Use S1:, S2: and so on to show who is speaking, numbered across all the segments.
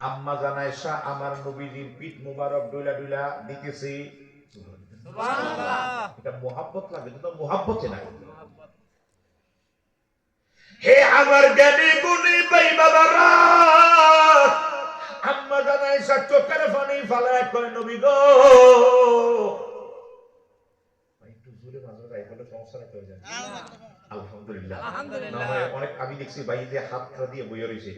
S1: আম্মা জানায়সা আমার নবীজির পিঠ মুবারক ডুলা ডুলা দিতেছে। এটা মোহাব্বত লাগে মোহাব্বতে নাই। হে আমার জ্ঞানী গুণী বাবারা আম্মা চোখের পানি ফালায় কয় নবী গো। আলহামদুলিল্লাহ। অনেক আমি দেখছি ভাই যে হাতটা দিয়ে বইয়ে রয়েছে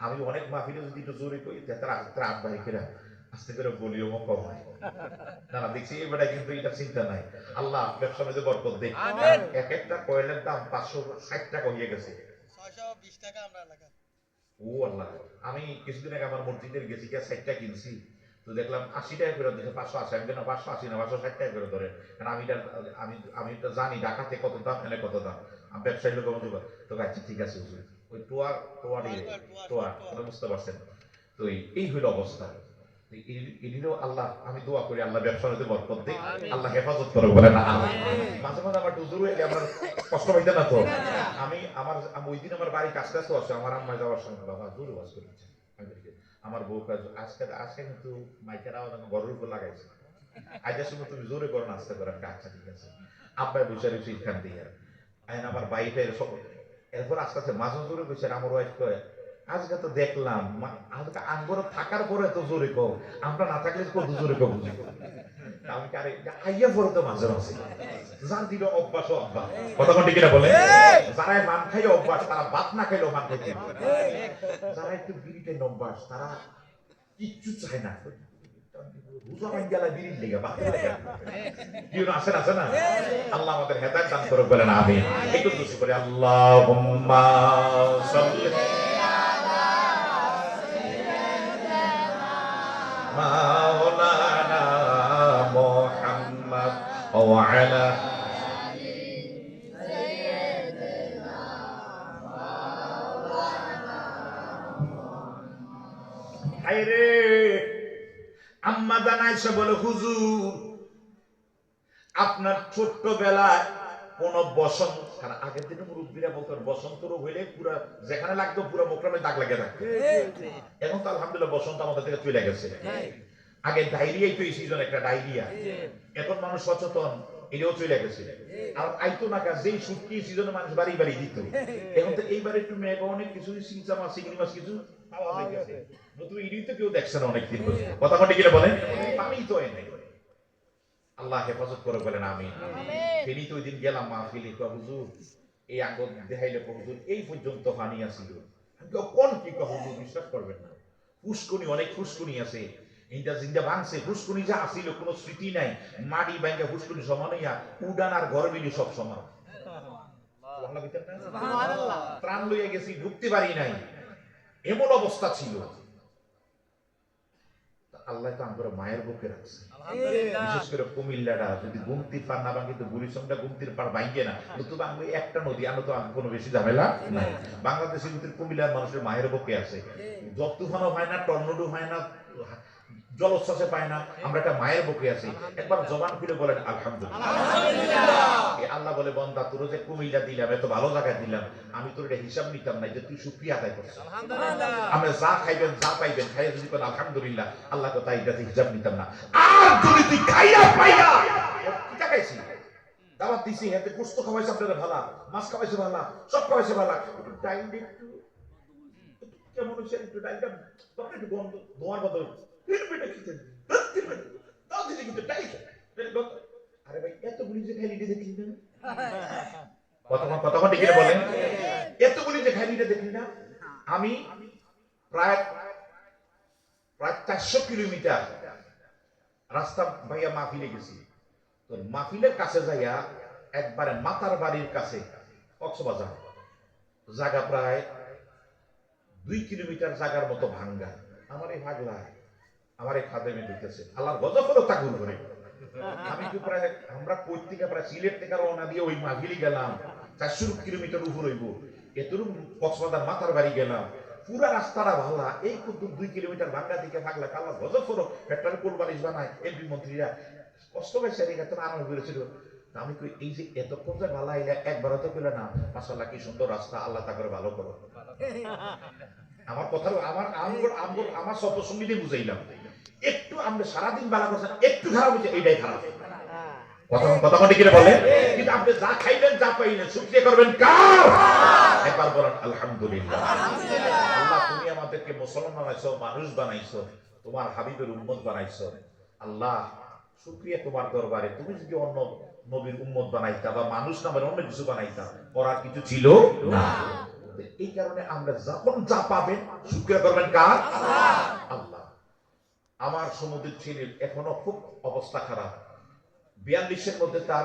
S1: আমি অনেক মাহফিলে যদি একটু জোরে করি তার হাতটা হাত বাড়ি করে আস্তে করে বলিও কম হয়। না না দেখছি এবারে কিন্তু এটা চিন্তা নাই। আল্লাহ ব্যবসা মধ্যে বরকত দেখ।
S2: আমিন।
S1: এক একটা কয়েলের দাম পাঁচশো ষাট টাকা হয়ে গেছে।
S3: টাকা আমরা
S1: ও আল্লাহ আমি কিছুদিন আগে আমার মসজিদের গেছি কে ষাটটা কিনছি। তো দেখলাম আশি টাকা করে দিচ্ছে পাঁচশো আশি। আমি না পাঁচশো আশি না পাঁচশো ষাট টাকা করে ধরে কারণ আমি এটা আমি আমি তো জানি ঢাকাতে কত দাম এনে কত দাম। আমি ব্যবসায়ী লোক তো আচ্ছা ঠিক আছে হুজুর। ওই টোয়ার টোয়ার ইয়ে টোয়ার ওটা বুঝতে পারছেন? তো এই- হইল অবস্থা। এদিনও আল্লাহ আমি দোয়া করি আল্লাহ ব্যবসা হতে বরকত
S2: আমিন।
S1: আল্লাহ হেফাজত করে বলে না। মাঝে মাঝে আমার হুজুর হইলে আমার কষ্ট পাইতে না তো আমি আমার ওই দিন আমার বাড়ি কাছে কাছে আছে আমার আম্মা যাওয়ার সময় বাবা জোরে বাস করেছে আমি আমার বউ কাজ আজকে আজকে কিন্তু মাইকের আওয়াজ আমি ঘরের উপর লাগাইছি। আজকের সময় তুমি জোরে করো না আস্তে করে আচ্ছা ঠিক আছে। আব্বাই বসে রয়েছে এখান দিয়ে। আইন আমার বাড়িটা এসব এরপর আস্তে আস্তে মাঝে জোরে বসে আমার ওয়াইফ কয়ে, আজকে তো দেখলাম আজকে আঙ্গুর থাকার পরে তো জোরে কও, আমরা না থাকলে কত জোরে বুঝি? আমি কারে, আইয়া পরে তো মাঝে মাঝে। যার দিল অভ্যাস অভ্যাস। কথা কোন কিনা বলে যারা মান খাই অভ্যাস, তারা ভাত না খাইলেও মান খাইতে। যারা একটু বিড়িতে অভ্যাস তারা কিচ্ছু চায় না। আল্লাহ আমাদের হেদায়ত দান করে বলেন আমি একটু দুষি করে আল্লাহুম্মা সাল্লি মাওলানা মুহাম্মদ ওয়া আলা হায়রে! আম্মা জানাইছে বলে হুজুর আপনার ছোট্ট বেলায় কোন বসন্ত কারণ আগের দিনে মুরব্বীরা বলতেন বসন্ত রোগ হইলে পুরা যেখানে লাগতো পুরো মোকরামে দাগ লাগে থাকতো। এখন তো আলহামদুলিল্লাহ বসন্ত আমাদের থেকে চলে গেছে। আগে ডায়রিয়াই তো এই সিজন একটা ডায়রিয়া। এখন মানুষ সচেতন এটাও চলে গেছে। আর আইতো না কাজ যেই শুটকি সিজনে মানুষ বাড়ি বাড়ি দিত এখন তো এইবার একটু মেঘ অনেক কিছু চিংচা মাছ চিংড়ি মাছ কিছু নতুন ইডি তো কেউ দেখছে না অনেকদিন কথা কটি গেলে বলেন? পানি তো নাই আল্লাহ হেফাজত করে বলেন আমি ফেনি তো ওই দিন গেলাম মাহফিলি। তো হুজুর এই আঙ্গ দেখাইলে হুজুর এই পর্যন্ত পানি আসিল কোন? কি? কহ হুজুর বিশ্বাস করবেন না। ফুসকুনি অনেক ফুসকুনি আছে। জিন্দা ভাঙছে ফুসকুনি যা আসিল কোনো স্মৃতি নাই। মাটি ব্যাংকে ফুসকুনি সমান হইয়া উডান আর ঘর বিলি সব সমান। প্রাণ লইয়া গেছি ঢুকতে পারি নাই। এমন অবস্থা ছিল আল্লাহ তো আমরা মায়ের বুকে রাখছে। বিশেষ করে কুমিল্লাটা যদি গুমতির পার না ভাঙে তো বুড়িসংটা গুমতির পার ভাঙে না। তো ভাঙবে একটা নদী আমরা তো কোনো বেশি ঝামেলা নাই। বাংলাদেশের ভিতরে কুমিল্লার মানুষের মায়ের বুকে আছে। জব তুফানও হয় না টর্নেডো হয় না জলোচ্ছ্বাসে পায় না আমরা একটা মায়ের বুকে আছি। একবার জবান খুলে বলেন আলহামদুলিল্লাহ। আল্লাহ বলে বন্দা তোর যে কুমিল্লা দিলাম এত ভালো জায়গা দিলাম আমি তোর এটা হিসাব নিতাম না যে তুই সুক্রিয়া আদায় করছিস। আমরা যা খাইবেন যা পাইবেন খাইয়া যদি কোন আলহামদুলিল্লাহ। আল্লাহ কথা এটাতে হিসাব নিতাম না। আর যদি তুই খাইয়া পাইয়া কিটা খাইছি? দাওয়াত দিছি হেতে গোস্ত খাওয়াইছে আপনারা ভালা মাছ খাওয়াইছে ভালা সব খাওয়াইছে ভালা। একটু ডাইল দিয়ে একটু কেমন হচ্ছে একটু ডাইলটা তখন একটু গন্ধ ধোয়ার বদল। তিন পেটে খেতে দাও দিলে কিন্তু ডাইল আরে ভাই এতগুলি যে খাইলি দেখলি না কতক্ষণ কতক্ষণ ডেকে বলেন এতগুলি যে খাইলি দেখলি না আমি কিলোমিটার রাস্তা ভাইয়া মাহফিলে গেছি। তো মাহফিলের কাছে যাইয়া একবারে মাতার বাড়ির কাছে কক্সবাজার। জায়গা প্রায় দুই কিলোমিটার জায়গার মতো ভাঙ্গা। আমার এই ভাগলা আমার এই খাদেমে ঢুকেছে আল্লাহর গজব হলো তা তাকুর করে আমি তো প্রায় আমরা থেকে প্রায় সিলেট থেকে রওনা দিয়ে ওই মাহফিলি গেলাম। চারশো কিলোমিটার উপর হইব। এতটুকু কক্সবাজার মাথার বাড়ি গেলাম। পুরা রাস্তাটা ভালা। এই কিন্তু দুই কিলোমিটার ভাঙ্গা দিকে ভাগলা কাল্লা গজব করো ফ্যাক্টরি কোল বালিশ বানায় এমপি মন্ত্রীরা। কষ্ট পাইছে এদিকে তো আনন্দ করেছিল। আমি কই এই যে এতক্ষণ যে ভালো আইলা একবার তো পেলে না মাসাল্লাহ কি সুন্দর রাস্তা আল্লাহ তা করে ভালো করো আমার কথা আমার আমগর আমগর আমার সপ্রসঙ্গীতে বুঝাইলাম। একটু আমরা সারাদিন বেলা করছেন একটু খারাপ হয়েছে এইটাই খারাপ কথা কথা বলে কিন্তু আপনি যা খাইবেন যা পাইলেন শুকরিয়া করবেন কার? একবার বলেন আলহামদুলিল্লাহ। আল্লাহ তুমি আমাদেরকে মুসলমান বানাইছো মানুষ বানাইছো তোমার হাবিবের উম্মত বানাইছো। আল্লাহ শুকরিয়া তোমার দরবারে। তুমি যদি অন্য নবীর উম্মত বানাইতা বা মানুষ নামের অন্য কিছু বানাইতা করার কিছু ছিল না। এই কারণে আমরা যখন যা পাবেন শুকরিয়া করবেন কার? আল্লাহ। আমার সমুদ্রের ছেলের এখনও খুব অবস্থা খারাপ। বিয়াল্লিশের মধ্যে তার